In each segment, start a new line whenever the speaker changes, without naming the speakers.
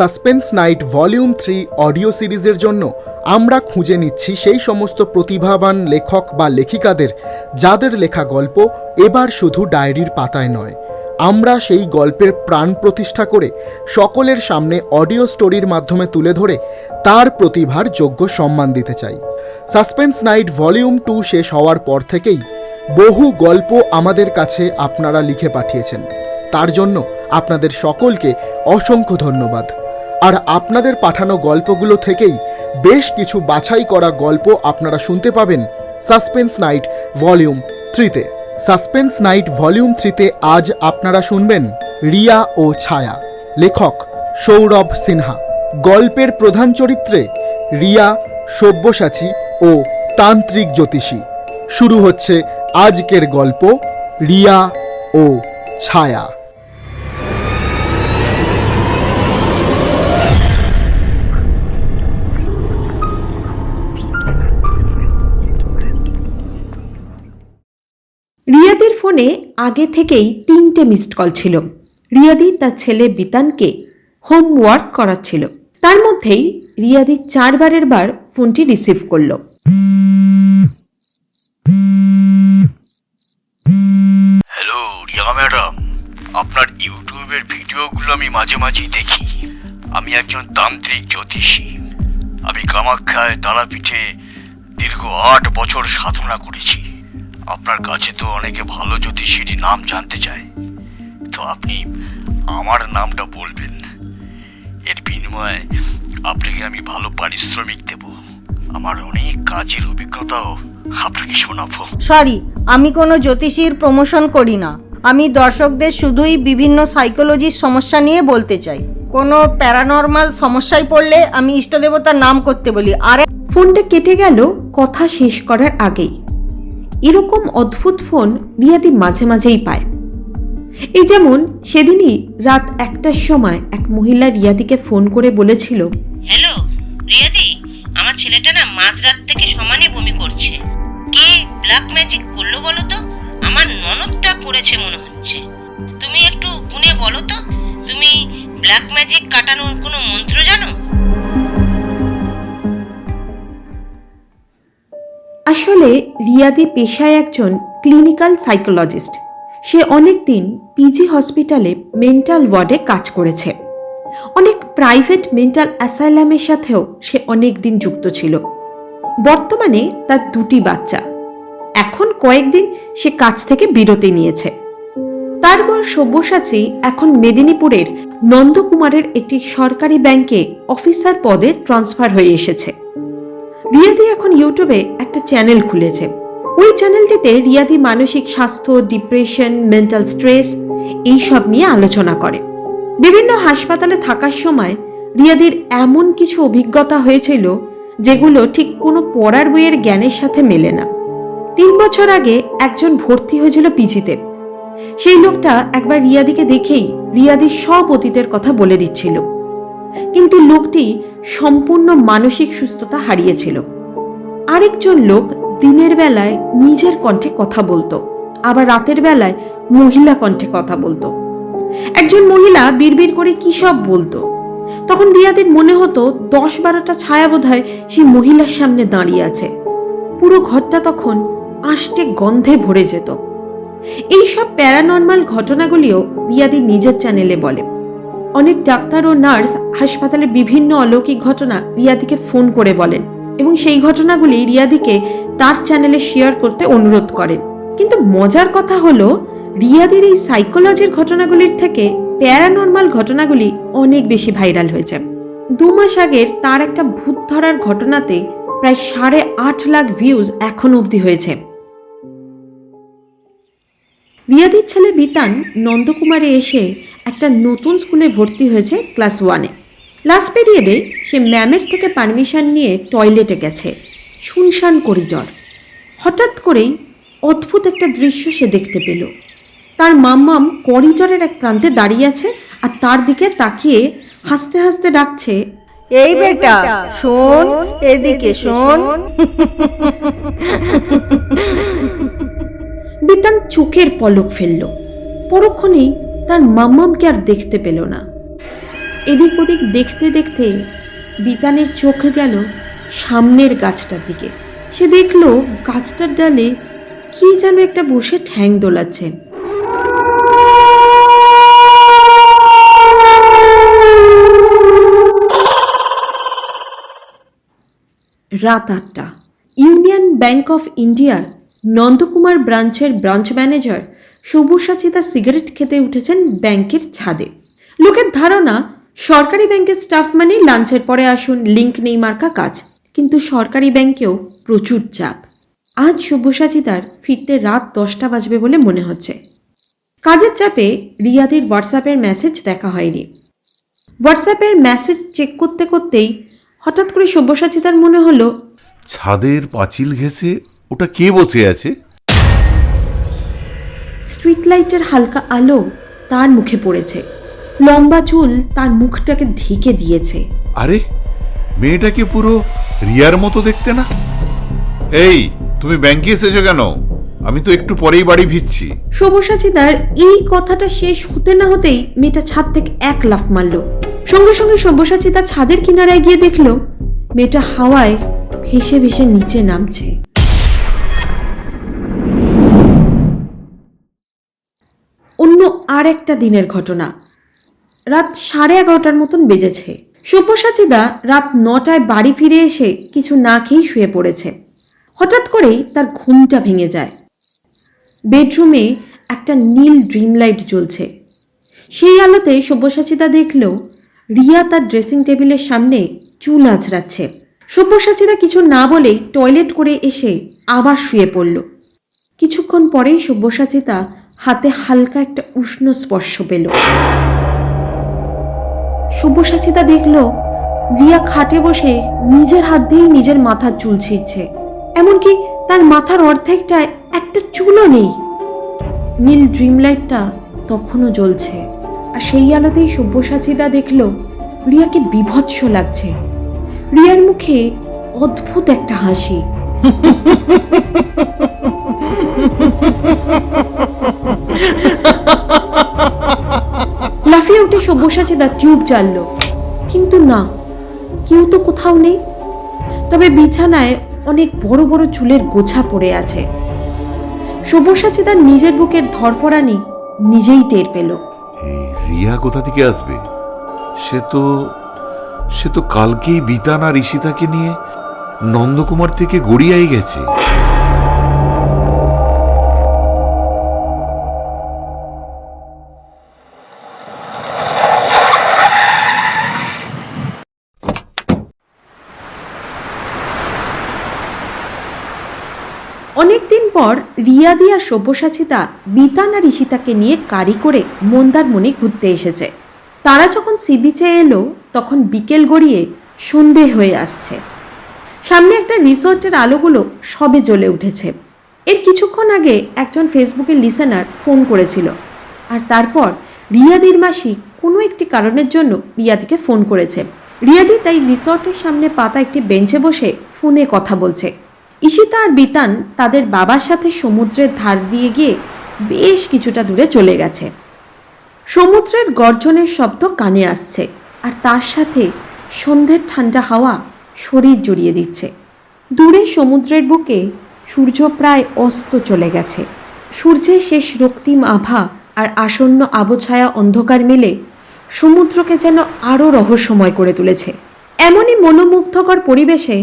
Suspense night volume three audio সিরিজের জন্য আমরা খুঁজে নিচ্ছি সেই সমস্ত প্রতিভাবান লেখক বা লেখিকাদের, যাদের লেখা গল্প এবার শুধু ডায়েরির পাতায় নয়। আমরা সেই গল্পের প্রাণ প্রতিষ্ঠা করে সকলের সামনে অডিও স্টোরির মাধ্যমে তুলে ধরে তার প্রতিভার যোগ্য সম্মান দিতে চাই। সাসপেন্স নাইট ভলিউম টু শেষ হওয়ার পর থেকেই বহু গল্প আমাদের কাছে আপনারা লিখে পাঠিয়েছেন। তার জন্য আপনাদের সকলকে অসংখ্য ধন্যবাদ। আর আপনাদের পাঠানো গল্পগুলো থেকেই বেশ কিছু বাছাই করা গল্প আপনারা শুনতে পাবেন সাসপেন্স নাইট ভলিউম থ্রিতে। সাসপেন্স নাইট ভলিউম থ্রিতে আজ আপনারা শুনবেন রিয়া ও ছায়া। লেখক সৌরভ সিনহা। গল্পের প্রধান চরিত্রে রিয়া, সব্যসাচী ও তান্ত্রিক জ্যোতিষী। শুরু হচ্ছে আজকের গল্প রিয়া ও ছায়া।
ফোনে আগে থেকেই তিনটে মিসড কল ছিল। রিয়াদি তার ছেলে বিতানকে হোমওয়ার্ক করাচ্ছিল। তার মধ্যেই রিয়াদি চারবারের বার ফোনটি রিসিভ করল।
Hello Riya madam. আপনার ইউটিউবের ভিডিওগুলো আমি মাঝে মাঝেই দেখি। আমি একজন তান্ত্রিক জ্যোতিষী। আমি কামাখ্যায় তারাপীঠে দীর্ঘ আট বছর সাধনা করেছি। আপনার কাছে তো অনেকে ভালো জ্যোতিষীর নাম জানতে চায়। তো আপনি আমার নামটা বলবেন। এর বিনিময়ে আপনাকে আমি ভালো পারিশ্রমিক দেব। আমার অনেক কাজের অভিজ্ঞতাও আপনাকে শোনাবো।
সরি আমি কোনো জ্যোতিষীর প্রমোশন করি না। আমি দর্শকদের শুধুই বিভিন্ন সাইকোলজির সমস্যা নিয়ে বলতে চাই। কোনো প্যারানর্মাল সমস্যায় পড়লে আমি ইষ্টদেবতার নাম করতে বলি। আর
ফোনটা কেটে গেল কথা শেষ করার আগেই। এরকম অদ্ভুত ফোন রিয়াদি মাঝে মাঝেই পায়। এই যেমন সেদিনই রাত একটার সময় এক মহিলা রিয়াদিকে ফোন করে বলেছিল,
হ্যালো, রিয়াদি, আমার ছেলেটা না মাঝরাত থেকে সমানে বমি করছে। কে ব্ল্যাক ম্যাজিক করল বলো তো? আমার ননদটা করেছে মনে হচ্ছে। তুমি একটু গুনে বলো তো, তুমি ব্ল্যাক ম্যাজিক কাটানোর কোনো মন্ত্র জানো?
আসলে রিয়াদি পেশায় একজন ক্লিনিক্যাল সাইকোলজিস্ট। সে অনেক দিন পিজি হসপিটালে মেন্টাল ওয়ার্ডে কাজ করেছে। অনেক প্রাইভেট মেন্টাল অ্যাসাইলামের সাথেও সে অনেক দিন যুক্ত ছিল। বর্তমানে তার দুটি বাচ্চা। এখন কয়েকদিন সে কাজ থেকে বিরতি নিয়েছে। তার বর সব্যসাচী এখন মেদিনীপুরের নন্দকুমারের একটি সরকারি ব্যাংকে অফিসার পদে ট্রান্সফার হয়ে এসেছে। রিয়াদি এখন ইউটিউবে একটা চ্যানেল খুলেছে। ওই চ্যানেলটিতে রিয়াদি মানসিক স্বাস্থ্য, ডিপ্রেশন, মেন্টাল স্ট্রেস এইসব নিয়ে আলোচনা করে। বিভিন্ন হাসপাতালে থাকার সময় রিয়াদির এমন কিছু অভিজ্ঞতা হয়েছিল যেগুলো ঠিক কোনো পড়ার বইয়ের জ্ঞানের সাথে মেলে না। তিন বছর আগে একজন ভর্তি হয়েছিল পিজিতে। সেই লোকটা একবার রিয়াদিকে দেখেই রিয়াদির সব অতীতের কথা বলে দিচ্ছিল। কিন্তু লোকটি সম্পূর্ণ মানসিক সুস্থতা হারিয়েছিল। আরেকজন লোক দিনের বেলায় নিজের কণ্ঠে কথা বলতো, আবার রাতের বেলায় মহিলা কণ্ঠে কথা বলতো। একজন মহিলা বিড়বিড় করে কি সব বলতো? তখন রিয়াদের মনে হতো দশ বারোটা ছায়া বোধহয় সেই মহিলার সামনে দাঁড়িয়ে আছে। পুরো ঘরটা তখন আষ্টে গন্ধে ভরে যেত। এইসব প্যারানর্মাল ঘটনাগুলিও রিয়াদি নিজের চ্যানেলে বলে। অনেক ডাক্তার ও নার্স হাসপাতালের বিভিন্ন অলৌকিক ঘটনা রিয়াদিকে ফোন করে বলেন এবং সেই ঘটনাগুলি রিয়াদিকে তার চ্যানেলে শেয়ার করতে অনুরোধ করেন। কিন্তু মজার কথা হলো, রিয়াদির এই সাইকোলজির ঘটনাগুলির থেকে প্যারানর্মাল ঘটনাগুলি অনেক বেশি ভাইরাল হয়েছে। দু মাস আগের তার একটা ভূত ধরার ঘটনাতে প্রায় সাড়ে আট লাখ ভিউজ এখন অবধি হয়েছে। রিয়াদির ছেলে বিতান নন্দকুমারে এসে একটা নতুন স্কুলে ভর্তি হয়েছে ক্লাস ওয়ানে। লাস্ট পিরিয়ডে সে ম্যামের থেকে পারমিশন নিয়ে টয়লেটে গেছে। শুনশান করিডর। হঠাৎ করেই অদ্ভুত একটা দৃশ্য সে দেখতে পেল। তার মাম্মাম করিডরের এক প্রান্তে দাঁড়িয়ে আছে আর তার দিকে তাকিয়ে হাসতে হাসতে ডাকছে,
এই বেটা, শোন, এদিকে শোন।
বিতান চোখের পলক ফেলল। পরক্ষণেই তার মাম্মামকে আর দেখতে পেল না। এদিক ওদিক দেখতে দেখতে বিতানের চোখ গেল সামনের গাছটার দিকে। সে দেখল গাছটার ডালে কি যেন একটা বসে ঠ্যাং দোলাচ্ছে। রাত আটটা। ইউনিয়ন ব্যাংক অফ ইন্ডিয়ার নন্দকুমার ব্রাঞ্চের ব্রাঞ্চ ম্যানেজার সব্যসাচী তার সিগারেট খেতে উঠেছেন ব্যাংকের ছাদে। লোকের ধারণা, সরকারি ব্যাংকের স্টাফ মানে লাঞ্চের পরে আসুন লিঙ্ক নেই মার্কা কাজ, কিন্তু সরকারি ব্যাংকেও প্রচুর চাপ। আজ সব্যসাচী তার ফিরতে রাত দশটা বাজবে বলে মনে হচ্ছে। কাজের চাপে রিয়াদির হোয়াটসঅ্যাপের মেসেজ দেখা হয়নি। হোয়াটসঅ্যাপের মেসেজ চেক করতে করতেই হঠাৎ করে সব্যসাচী তার মনে হলো,
ছাদের পাঁচিল ঘেঁষে ওটা কে বসে আছে?
স্ট্রিট লাইটের হালকা আলো তার মুখে পড়েছে। লম্বা চুল তার মুখটাকে ঢেকে দিয়েছে।
আরে মেয়েটাকে পুরো রিয়ার মতো দেখতে না? এই তুমি ব্যাংকে এসেছ কেন? আমি তো একটু পরেই বাড়ি ফিরছি।
সব্যসাচীদার এই কথাটা শেষ হতে না হতেই মেয়েটা ছাদ থেকে এক লাফ মারল। সঙ্গে সঙ্গে সব্যসাচী তার ছাদের কিনারায় গিয়ে দেখল মেয়েটা হাওয়ায় ভেসে ভেসে নিচে নামছে। অন্য আর একটা দিনের ঘটনা। রাত সাড়ে এগারোটার মতন বেজেছে। সব্যসাচীদা রাত নটায় বাড়ি ফিরে এসে কিছু না খেয়েই শুয়ে পড়েছে। হঠাৎ করেই তার ঘুমটা ভেঙে যায়। বেডরুমে একটা নীল ড্রিম লাইট জ্বলছে। সেই আলোতে সব্যসাচিতা দেখল রিয়া তার ড্রেসিং টেবিলের সামনে চুল আঁচড়াচ্ছে। সব্যসাচিতা কিছু না বলেই টয়লেট করে এসে আবার শুয়ে পড়ল। কিছুক্ষণ পরেই সব্যসাচিতা হাতে হালকা একটা উষ্ণ স্পর্শ পেল। সব্যসাচিতা দেখল, রিয়া খাটে বসে নিজের হাত দিয়েই নিজের মাথার চুল ছিঁড়ছে। এমনকি তার মাথার অর্ধেকটায় একটা চুলও নেই। নীল ড্রিম লাইটটা তখনও জ্বলছে আর সেই আলোতেই সব্যসাচিদা দেখল, রিয়াকে বিভৎস লাগছে। রিয়ার মুখে অদ্ভুত একটা হাসি। সব্যসাচিদা টিউব জ্বালল। কিন্তু না, কেউ তো কোথাও নেই। তবে বিছানায় অনেক বড় বড় চুলের গোছা পড়ে আছে। সব্যসাচী তার নিজের বুকের ধরফরানি নিজেই টের পেল।
রিয়া কোথা থেকে আসবে? সে তো সে তো কালকেই বিতান আর ঈশিতাকে নিয়ে নন্দকুমার থেকে গড়িয়াই গেছে।
পর রিয়াদি আর সব্যসাচিতা বিতান ঈশিতাকে নিয়ে গাড়ি করে মন্দারমণি ঘুরতে এসেছে। তারা যখন সি বিচে এলো, তখন বিকেল গড়িয়ে সন্ধে হয়ে আসছে। সামনে একটা রিসোর্টের আলোগুলো সবে জ্বলে উঠেছে। এর কিছুক্ষণ আগে একজন ফেসবুকের লিসেনার ফোন করেছিল আর তারপর রিয়াদির মাসি কোনো একটি কারণের জন্য রিয়াদিকে ফোন করেছে। রিয়াদি তাই রিসর্টের সামনে পাতা একটি বেঞ্চে বসে ফোনে কথা বলছে। ঈশিতা আর বিতান তাদের বাবার সাথে সমুদ্রের ধার দিয়ে গিয়ে বেশ কিছুটা দূরে চলে গেছে। সমুদ্রের গর্জনের শব্দ কানে আসছে আর তার সাথে সন্ধ্যের ঠান্ডা হাওয়া শরীর জড়িয়ে দিচ্ছে। দূরে সমুদ্রের বুকে সূর্য প্রায় অস্ত চলে গেছে। সূর্যের শেষ রক্তিম আভা আর আসন্ন আবছায়া অন্ধকার মিলে সমুদ্রকে যেন আরও রহস্যময় করে তুলেছে। এমনই মনোমুগ্ধকর পরিবেশে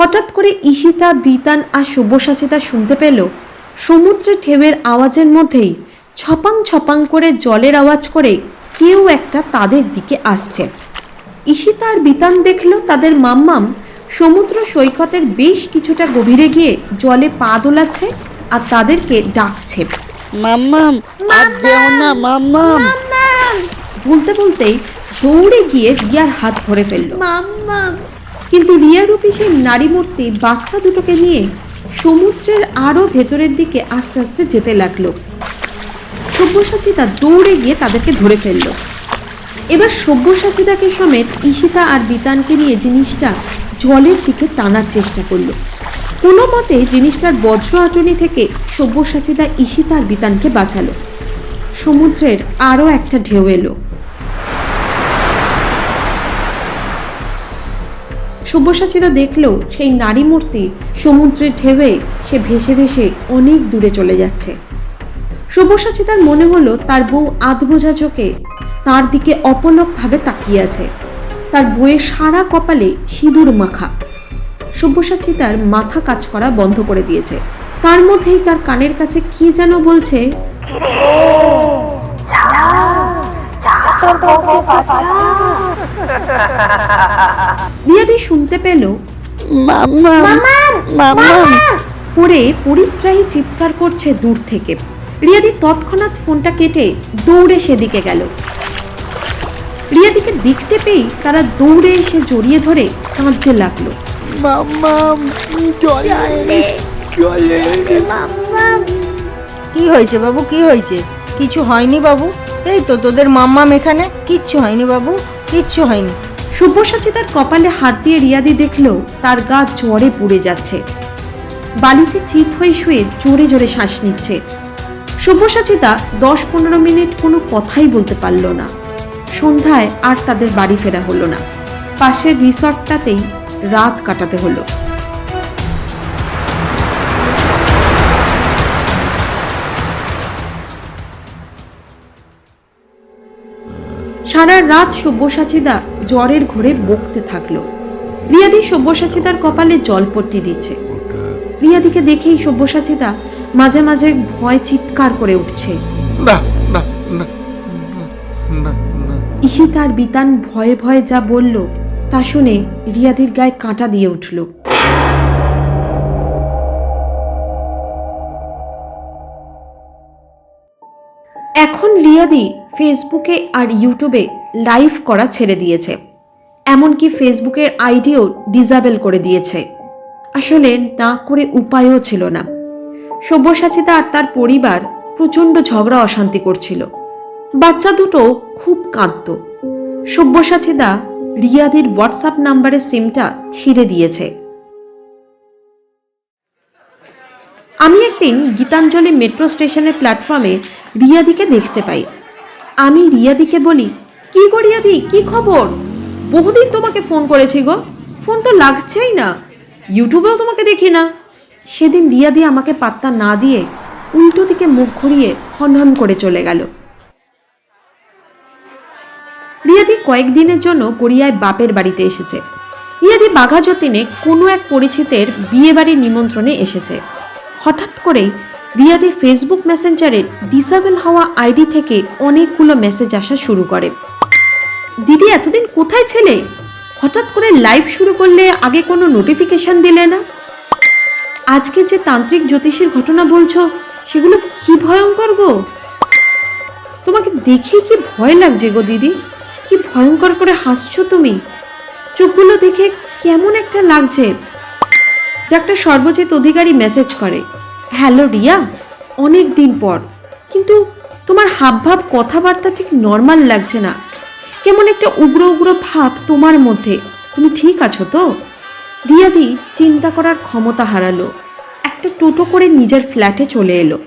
হঠাৎ করে ঈশিতা বিতান আর সব্যসাচিতা শুনতে পেল। সমুদ্রে ঢেউয়ের আওয়াজের মধ্যেই ছপাং ছপাং করে জলের আওয়াজ করে কেউ একটা তাদের দিকে আসছে। ঈশিতা আর বিতান দেখল তাদের মাম্মাম সমুদ্র সৈকতের বেশ কিছুটা গভীরে গিয়ে জলে পা দোলাচ্ছে আর তাদেরকে ডাকছে।
মাম্মাম আর যেও না মাম্মাম!
বলতে বলতেই দৌড়ে গিয়ে রিয়ার হাত ধরে ফেলল। কিন্তু রিয়ারূপী সেই নারী মূর্তি, বাচ্চা দুটোকে নিয়ে সমুদ্রের আরও ভেতরের দিকে আস্তে আস্তে যেতে লাগল। সব্যসাচিতা দৌড়ে গিয়ে তাদেরকে ধরে ফেলল। এবার সব্যসাচিতাকে সমেত ঈশিতা আর বিতানকে নিয়ে জিনিসটা জলের দিকে টানার চেষ্টা করল। কোনো মতে জিনিসটার বজ্র আটনি থেকে সব্যসাচিতা ঈশিতা আর বিতানকে বাঁচালো। সমুদ্রের আরও একটা ঢেউ এলো। সব্যসাচীরা দেখল সেই নারী মূর্তি সমুদ্রের ঢেউয়ে সে ভেসে ভেসে অনেক দূরে চলে যাচ্ছে। সব্যসাচিতার মনে হলো তার বউ আধবোঝা চোখে তার দিকে অপলকভাবে তাকিয়ে আছে। তার বইয়ের সারা কপালে সিঁদুর মাখা। সব্যসাচী তার মাথা কাজ করা বন্ধ করে দিয়েছে। তার মধ্যেই তার কানের কাছে কি যেন বলছে রিয়াদি শুনতে পেল করে পরিত্রাহী চিৎকার করছে দূর থেকে। রিয়াদি তৎক্ষণাৎ ফোনটা কেটে দৌড়ে সেদিকে গেল। রিয়াদিকে দেখতে পেয়েই তারা দৌড়ে এসে জড়িয়ে ধরে কাঁদতে লাগল।
কি হয়েছে বাবু কি হয়েছে? কিছু হয়নি বাবু? এই তো তোদের মাম্মাম এখানে কিচ্ছু হয়নি বাবু। কিচ্ছু হয়নি।
সব্যসাচী তার কপালে হাত দিয়ে রিয়াদি দেখল তার গা জ্বরে পুড়ে যাচ্ছে। বালিতে চিত হয়ে শুয়ে জোরে জোরে শ্বাস নিচ্ছে। সব্যসাচিতা দশ পনেরো মিনিট কোনো কথাই বলতে পারল না। সন্ধ্যায় আর তাদের বাড়ি ফেরা হলো না। পাশের রিসর্টটাতেই রাত কাটাতে হলো। সারা রাত সব্যসাচীদা জ্বরের ঘোরে বকতে থাকল। রিয়াদি সব্যসাচীদার কপালে জলপট্টি দিচ্ছে। রিয়াদিকে দেখেই সব্যসাচীদা মাঝে মাঝে ভয় চিৎকার করে উঠছে।
না না না না না।
ইসি তার বিতান ভয়ে ভয়ে যা বলল তা শুনে রিয়াদির গায়ে কাঁটা দিয়ে উঠল। এখন রিয়াদি ফেসবুকে আর ইউটিউবে লাইভ করা ছেড়ে দিয়েছে। এমনকি ফেসবুকের আইডিও ডিজাবেল করে দিয়েছে। আসলে না করে উপায়ও ছিল না। সব্যসাচিতা আর তার পরিবার প্রচণ্ড ঝগড়া অশান্তি করছিল। বাচ্চা দুটো খুব কাঁদত। সব্যসাচিদা রিয়াদির হোয়াটসঅ্যাপ নাম্বারের সিমটা ছিঁড়ে দিয়েছে। আমি একদিন গীতাঞ্জলি মেট্রো স্টেশনের প্ল্যাটফর্মে রিয়াদিকে দেখতে পাই। আমি রিয়াদিকে বলি, কি গো রিয়াদি, কি খবর? বহুদিন তোমাকে ফোন করেছি গো। ফোন তো লাগছেই না। ইউটিউবেও তোমাকে দেখি না। সেদিন রিয়াদি আমাকে পাত্তা না দিয়ে উল্টো দিকে মুখ ঘুরিয়ে হনহন করে চলে গেল। রিয়াদি কয়েকদিনের জন্য গড়িয়ায় বাপের বাড়িতে এসেছে। রিয়াদি বাঘা যতীনে কোনো এক পরিচিতের বিয়ে বাড়ির নিমন্ত্রণে এসেছে। হঠাৎ করেই রিয়াদির ফেসবুক মেসেঞ্জারে ডিসেবল হওয়া আইডি থেকে অনেকগুলো মেসেজ আসা শুরু করে। দিদি, এতদিন কোথায় ছিলে? হঠাৎ করে লাইভ শুরু করলে আগে কোনো নোটিফিকেশন দিলে না? আজকে যে তান্ত্রিক জ্যোতিষীর ঘটনা বলছো, সেগুলো কি ভয়ঙ্কর গো? তোমাকে দেখে কি ভয় লাগছে গো দিদি? কি ভয়ঙ্কর করে হাসছো তুমি? চোখগুলো দেখে কেমন একটা লাগছে? ডাক্তার সর্বজিৎ অধিকারী মেসেজ করে, হ্যালো রিয়া, অনেক দিন পর, কিন্তু তোমার হাবভাব কথাবার্তা ঠিক নর্মাল লাগছে না। কেমন একটা উগ্র উগ্র ভাব তোমার মধ্যে, তুমি ঠিক আছো তো? রিয়াদি চিন্তা করার ক্ষমতা হারালো, একটা টোটো করে নিজের ফ্ল্যাটে চলে এলো।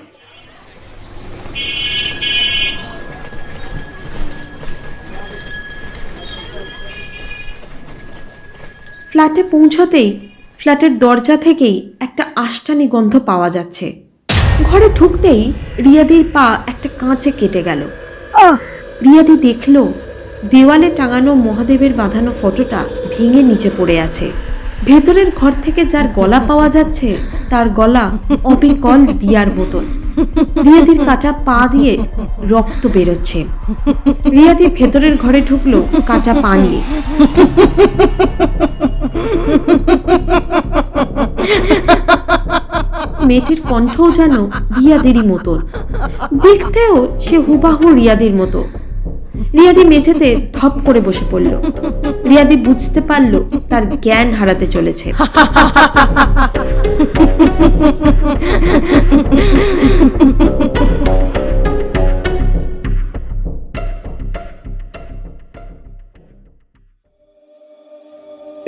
ফ্ল্যাটে পৌঁছতেই ফ্ল্যাটের দরজা থেকেই একটা আষ্টানি গন্ধ পাওয়া যাচ্ছে। ঘরে ঢুকতেই রিয়াদির পা একটা কাঁচে কেটে গেল। রিয়াদি দেখল দেওয়ালে টাঙানো মহাদেবের বাঁধানো ফটোটা ভেঙে নিচে পড়ে আছে। ভেতরের ঘর থেকে যার গলা পাওয়া যাচ্ছে তার গলা অবিকল দিয়ার বোতল। রিয়াদির কাটা পা দিয়ে রক্ত বেরোচ্ছে। রিয়াদি ভেতরের ঘরে ঢুকলো কাটা পা নিয়ে। মেয়েটির কণ্ঠও যেন রিয়াদেরই মতন দেখতেও সে হুবাহু রিয়াদির মতো। রিয়াদি মেঝেতে ধপ করে বসে পড়ল। রিয়াদি বুঝতে পারল তার জ্ঞান হারাতে চলেছে।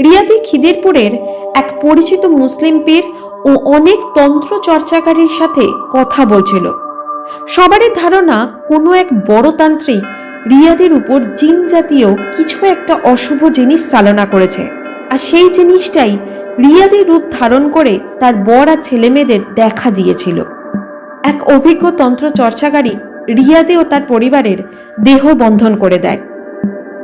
রিয়াদি খিদিরপুরের এক পরিচিত মুসলিম পীর ও অনেক তন্ত্র চর্চাকারীর সাথে কথা বলছিল। সবারই ধারণা, কোনো এক বড় তান্ত্রিক রিয়াদের উপর জিন জাতীয় কিছু একটা অশুভ জিনিস চালনা করেছে। আর সেই জিনিসটাই রিয়াদের রূপ ধারণ করে তার বর আর ছেলেমেয়েদের দেখা দিয়েছিল। এক অভিজ্ঞ তন্ত্র চর্চাকারী রিয়াদে ও তার পরিবারের দেহ বন্ধন করে দেয়।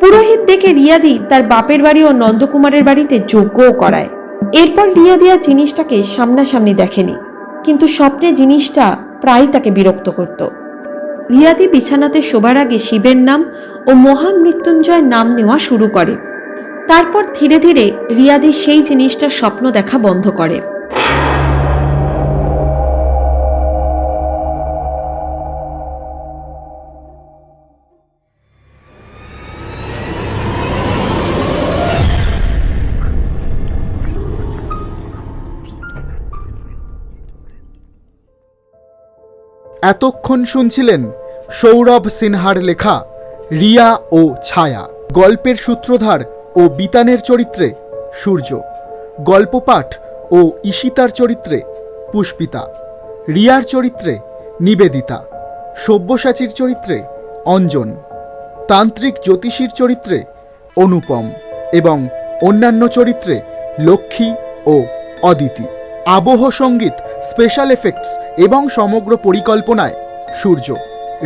পুরোহিত দেখে রিয়াদি তার বাপের বাড়ি ও নন্দকুমারের বাড়িতে যজ্ঞও করায়। এরপর রিয়া দিয়া জিনিসটাকে সামনাসামনি দেখেনি, কিন্তু স্বপ্নে জিনিসটা প্রায় তাকে বিরক্ত করত। রিয়াদি বিছানাতে শোবার আগে শিবের নাম ও মহামৃত্যুঞ্জয় নাম নেওয়া শুরু করে। তারপর ধীরে ধীরে রিয়াদি সেই জিনিসটার স্বপ্ন দেখা বন্ধ করে।
এতক্ষণ শুনছিলেন সৌরভ সিনহার লেখা রিয়া ও ছায়া। গল্পের সূত্রধার ও বিতানের চরিত্রে সূর্য। গল্পপাঠ ও ঈশিতার চরিত্রে পুষ্পিতা। রিয়ার চরিত্রে নিবেদিতা। সব্যসাচীর চরিত্রে অঞ্জন। তান্ত্রিক জ্যোতিষীর চরিত্রে অনুপম এবং অন্যান্য চরিত্রে লক্ষ্মী ও অদিতি। আবহ সংগীত স্পেশাল এফেক্টস এবং সমগ্র পরিকল্পনায় সূর্য।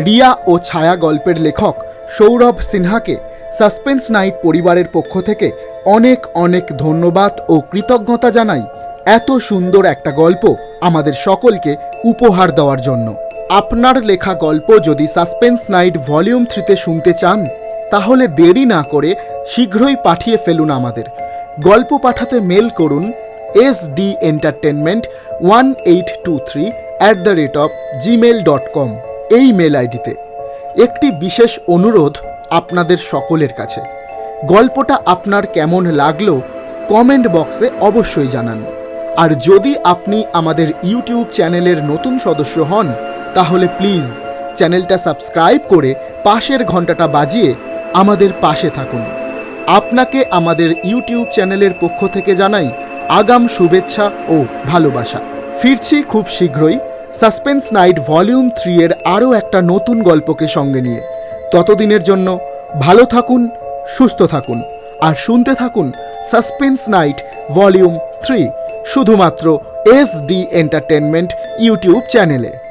রিয়া ও ছায়া গল্পের লেখক সৌরভ সিনহাকে সাসপেন্স নাইট পরিবারের পক্ষ থেকে অনেক অনেক ধন্যবাদ ও কৃতজ্ঞতা জানাই এত সুন্দর একটা গল্প আমাদের সকলকে উপহার দেওয়ার জন্য। আপনার লেখা গল্প যদি সাসপেন্স নাইট ভলিউম থ্রিতে শুনতে চান, তাহলে দেরি না করে শীঘ্রই পাঠিয়ে ফেলুন আমাদের। গল্প পাঠাতে মেল করুন S D entertainment one eight two three at the rate of Gmail dot com এই মেল আইডিতে একটি বিশেষ অনুরোধ আপনাদের সকলের কাছে। গল্পটা আপনার কেমন লাগল কমেন্ট বক্সে অবশ্যই জানান। আর যদি আপনি আমাদের ইউটিউব চ্যানেলের নতুন সদস্য হন, তাহলে প্লিজ চ্যানেলটা সাবস্ক্রাইব করে পাশের ঘন্টাটা বাজিয়ে আমাদের পাশে থাকুন। আপনাকে আমাদের ইউটিউব চ্যানেলের পক্ষ থেকে জানাই আগাম শুভেচ্ছা ও ভালোবাসা। ফিরছি খুব শীঘ্রই। সাসপেন্স নাইট ভলিউম থ্রি এর আরও একটা নতুন গল্পকে সঙ্গে নিয়ে। ততদিনের জন্য ভালো থাকুন, সুস্থ থাকুন। আর শুনতে থাকুন সাসপেন্স নাইট ভলিউম থ্রি, শুধুমাত্র এস ডি এন্টারটেনমেন্ট ইউটিউব চ্যানেলে।